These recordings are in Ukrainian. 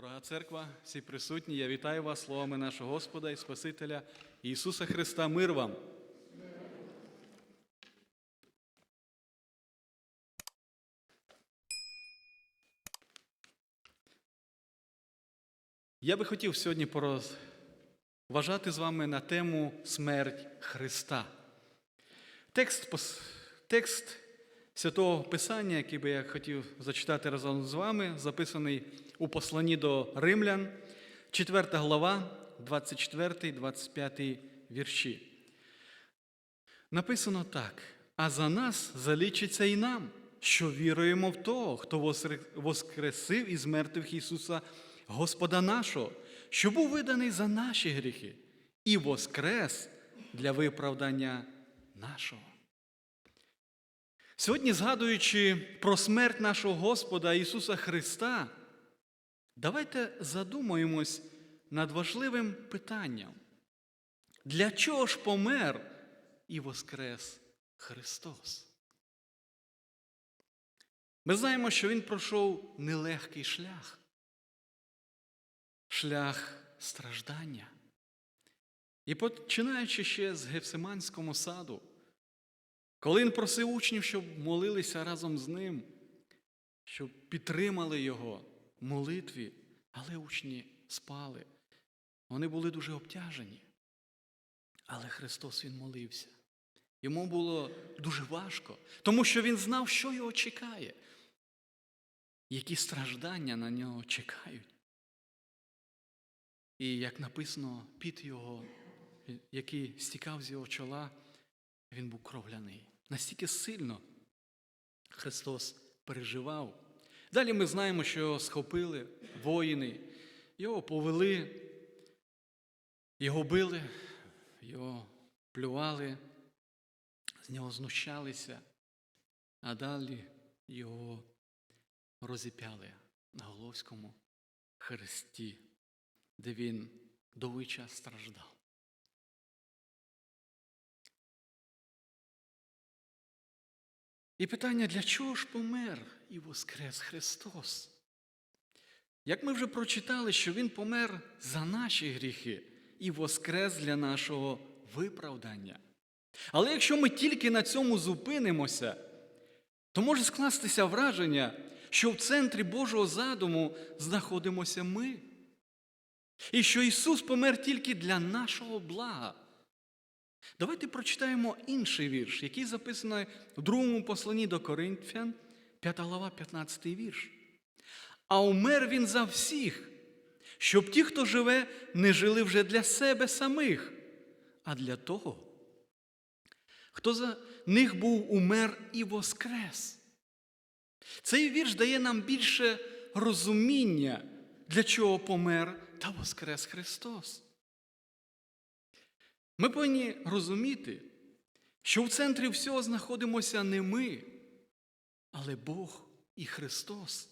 Дорога церква, всі присутні, я вітаю вас словами нашого Господа і Спасителя Ісуса Христа. Мир вам! Я би хотів сьогодні порозважати з вами на тему смерть Христа. Текст, текст святого Писання, який би я хотів зачитати разом з вами, записаний у посланні до римлян, 4 глава, 24-25 вірші. Написано так: а за нас залічиться і нам, що віруємо в того, хто воскресив із мертвих Ісуса, Господа нашого, що був виданий за наші гріхи, і воскрес для виправдання нашого. Сьогодні, згадуючи про смерть нашого Господа Ісуса Христа, давайте задумаємось над важливим питанням. Для чого ж помер і воскрес Христос? Ми знаємо, що Він пройшов нелегкий шлях, шлях страждання. І починаючи ще з Гефсиманського саду, коли він просив учнів, щоб молилися разом з ним, щоб підтримали його молитві, але учні спали. Вони були дуже обтяжені. Але Христос Він молився. Йому було дуже важко, тому що Він знав, що його чекає, які страждання на нього чекають. І як написано, під його, який стікав з його чола, він був кровляний. Настільки сильно Христос переживав. Далі ми знаємо, що його схопили воїни, його повели, його били, його плювали, з нього знущалися, а далі його розіп'яли на Головському хресті, де він довгий час страждав. І питання, для чого ж помер і воскрес Христос? Як ми вже прочитали, що Він помер за наші гріхи і воскрес для нашого виправдання. Але якщо ми тільки на цьому зупинимося, то може скластися враження, що в центрі Божого задуму знаходимося ми. І що Ісус помер тільки для нашого блага. Давайте прочитаємо інший вірш, який записаний в другому посланні до Коринфян, 5 глава, 15 вірш. А умер він за всіх, щоб ті, хто живе, не жили вже для себе самих, а для того, хто за них був умер і воскрес. Цей вірш дає нам більше розуміння, для чого помер та воскрес Христос. Ми повинні розуміти, що в центрі всього знаходимося не ми, але Бог і Христос,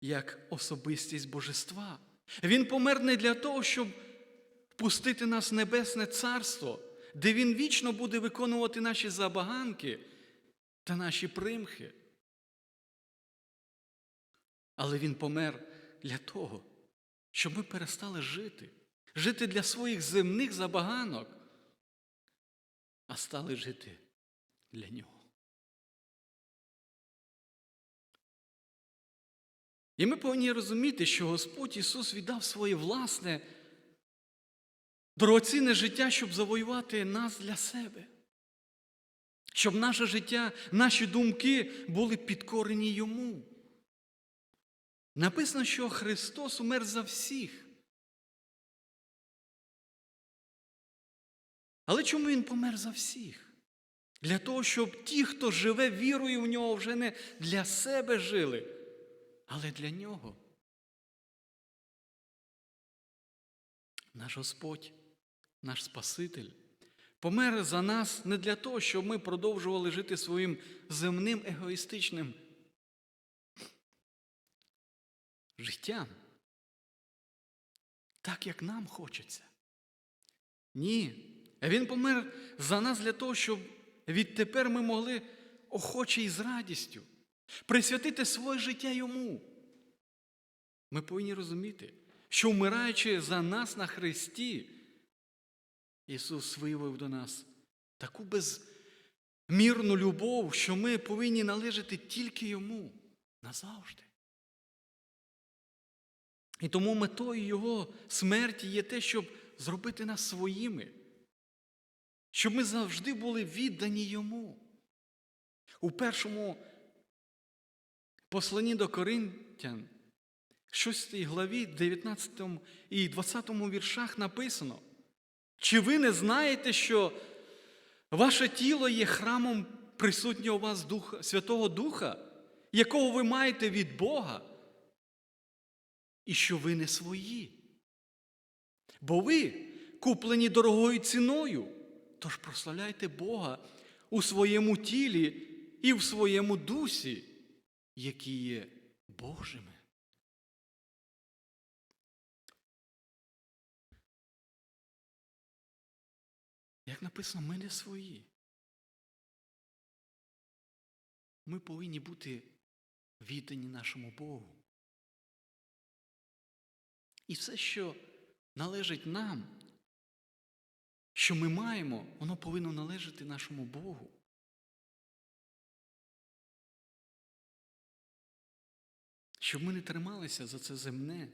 як особистість Божества. Він помер не для того, щоб впустити нас в Небесне Царство, де Він вічно буде виконувати наші забаганки та наші примхи. Але Він помер для того, щоб ми перестали жити жити для своїх земних забаганок, а стали жити для нього. І ми повинні розуміти, що Господь Ісус віддав своє власне дорогоцінне життя, щоб завоювати нас для себе. Щоб наше життя, наші думки були підкорені Йому. Написано, що Христос умер за всіх. Але чому Він помер за всіх? Для того, щоб ті, хто живе вірою в нього, вже не для себе жили, але для нього. Наш Господь, наш Спаситель, помер за нас не для того, щоб ми продовжували жити своїм земним егоїстичним життям, так як нам хочеться. Ні. Він помер за нас для того, щоб відтепер ми могли охоче і з радістю присвятити своє життя йому. Ми повинні розуміти, що вмираючи за нас на Христі, Ісус виявив до нас таку безмірну любов, що ми повинні належати тільки Йому назавжди. І тому метою Його смерті є те, щоб зробити нас своїми, щоб ми завжди були віддані Йому. У першому посланні до Коринтян, 6 главі, 19 і 20 віршах написано, чи ви не знаєте, що ваше тіло є храмом присутнього у вас Духа, Святого Духа, якого ви маєте від Бога, і що ви не свої? Бо ви куплені дорогою ціною, тож прославляйте Бога у своєму тілі і в своєму дусі, які є Божими. Як написано, ми не свої. Ми повинні бути віддані нашому Богу. І все, що належить нам, що ми маємо, воно повинно належати нашому Богу. Щоб ми не трималися за це земне,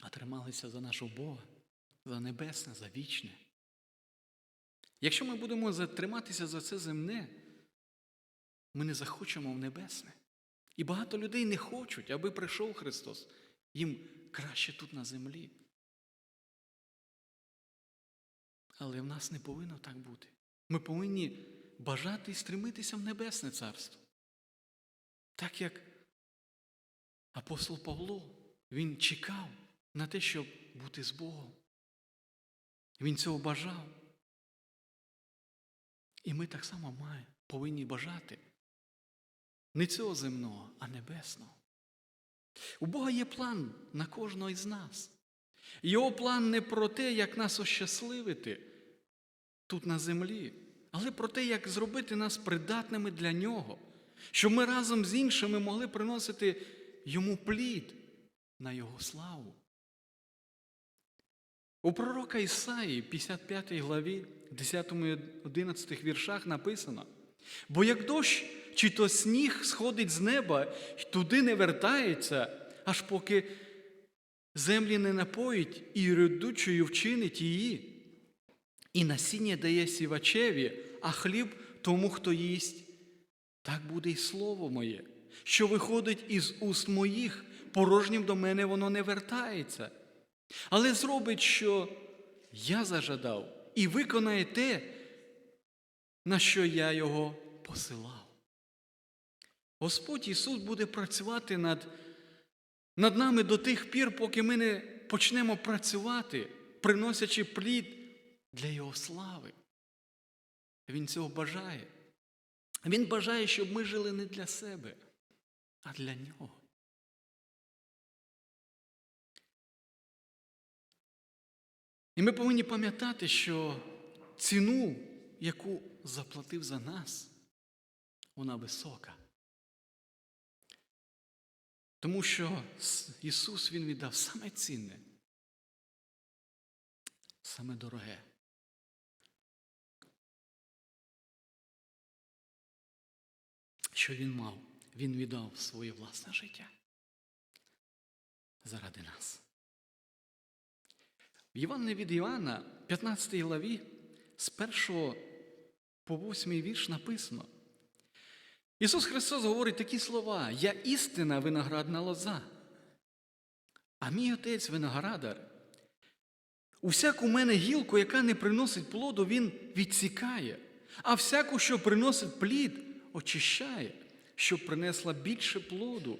а трималися за нашого Бога, за небесне, за вічне. Якщо ми будемо триматися за це земне, ми не захочемо в небесне. І багато людей не хочуть, аби прийшов Христос. Їм краще тут на землі. Але в нас не повинно так бути. Ми повинні бажати і стремитися в Небесне Царство. Так як апостол Павло, він чекав на те, щоб бути з Богом. Він цього бажав. І ми так само маємо, повинні бажати не цього земного, а небесного. У Бога є план на кожного із нас. Його план не про те, як нас ощасливити тут на землі, але про те, як зробити нас придатними для нього, щоб ми разом з іншими могли приносити йому плід на його славу. У пророка Ісаї, 55 главі, 10 і 11 віршах написано: бо як дощ чи то сніг сходить з неба й туди не вертається, аж поки землі не напоїть і родючою вчинить її, і насіння дає сівачеві, а хліб тому, хто їсть. Так буде й слово моє, що виходить із уст моїх, порожнім до мене воно не вертається, але зробить, що я зажадав, і виконає те, на що я його посилав. Господь Ісус буде працювати над, над нами до тих пір, поки ми не почнемо працювати, приносячи плід для Його слави. Він цього бажає. Він бажає, щоб ми жили не для себе, а для нього. І ми повинні пам'ятати, що ціну, яку заплатив за нас, вона висока. Тому що Ісус Він віддав саме цінне, саме дороге. Що Він мав? Він віддав своє власне життя заради нас. В Євангелії від Іоанна, 15 главі, з 1 по 8 вірш написано. Ісус Христос говорить такі слова: Я істина виноградна лоза, а мій отець виноградар. Усяку мене гілку, яка не приносить плоду, Він відсікає, а всяку, що приносить плід, очищає, щоб принесла більше плоду.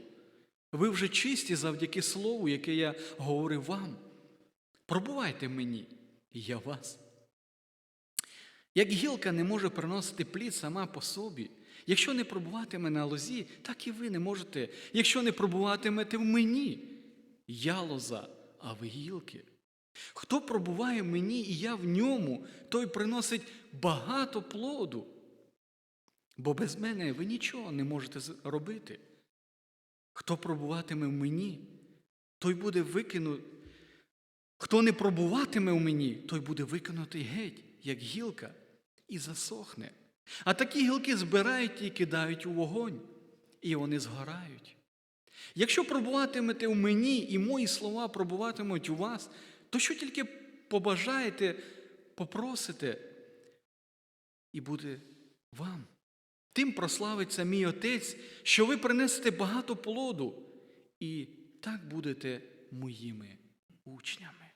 Ви вже чисті завдяки слову, яке я говорив вам. Пробувайте мені, і я вас. Як гілка не може приносити плід сама по собі, якщо не пробуватиме на лозі, так і ви не можете, якщо не пробуватимете в мені. Я лоза, а ви гілки. Хто пробуває мені, і я в ньому, той приносить багато плоду. Бо без мене ви нічого не можете робити. Хто пробуватиме в мені, той буде викинут. Хто не пробуватиме в мені, той буде викинутий геть, як гілка, і засохне. А такі гілки збирають і кидають у вогонь, і вони згорають. Якщо пробуватимете в мені, і мої слова пробуватимуть у вас, то що тільки побажаєте, попросите, і буде вам. Тим прославиться мій Отець, що ви принесете багато плоду, і так будете моїми учнями.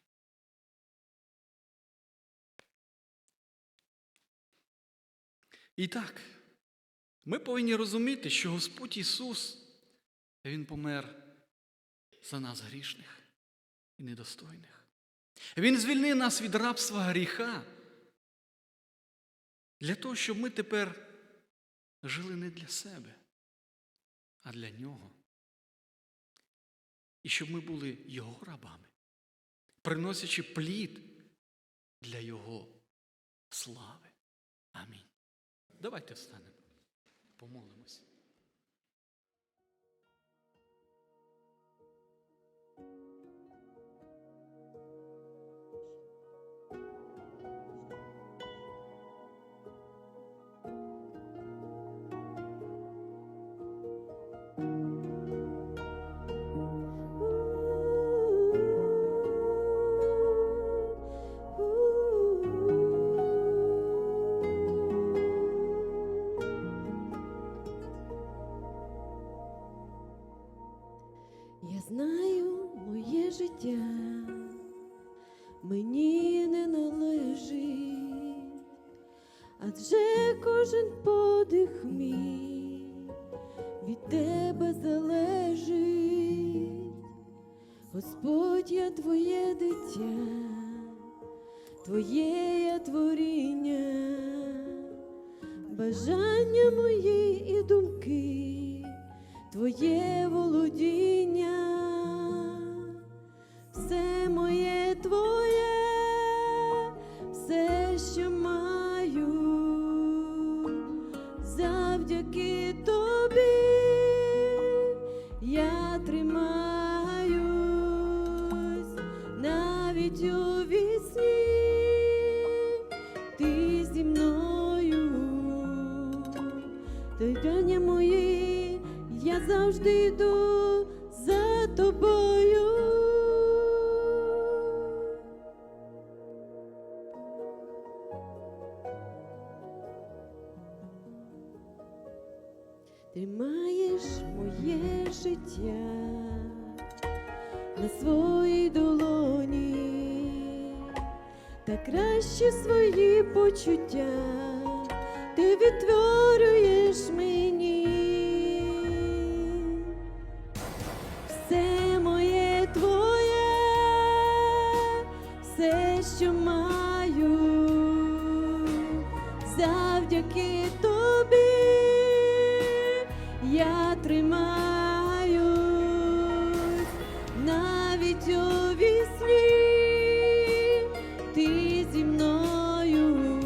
І так, ми повинні розуміти, що Господь Ісус, Він помер за нас грішних і недостойних. Він звільнив нас від рабства гріха для того, щоб ми тепер жили не для себе, а для Нього. І щоб ми були Його рабами, приносячи плід для Його слави. Амінь. Давайте встанемо, помолимось. Господь, я твоє дитя, твоє я творіння, бажання мої і думки, твоє володіння, все моє твоє, завжди йду за тобою. Ти маєш моє життя на своїй долоні, та краще свої почуття ти відтворюєш мені. Завдяки тобі я тримаюсь. Навіть у вісні, ти зі мною,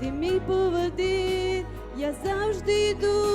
ти мій поводир, я завжди йду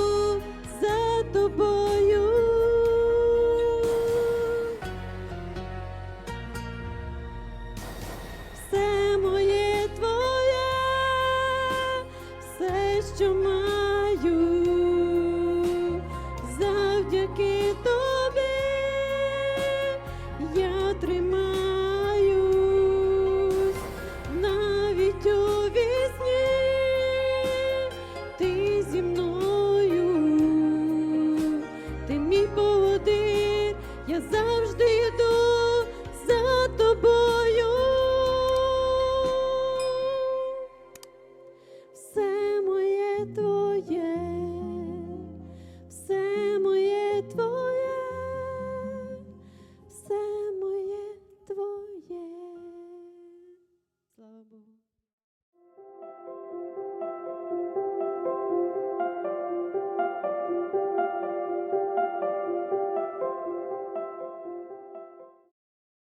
medo.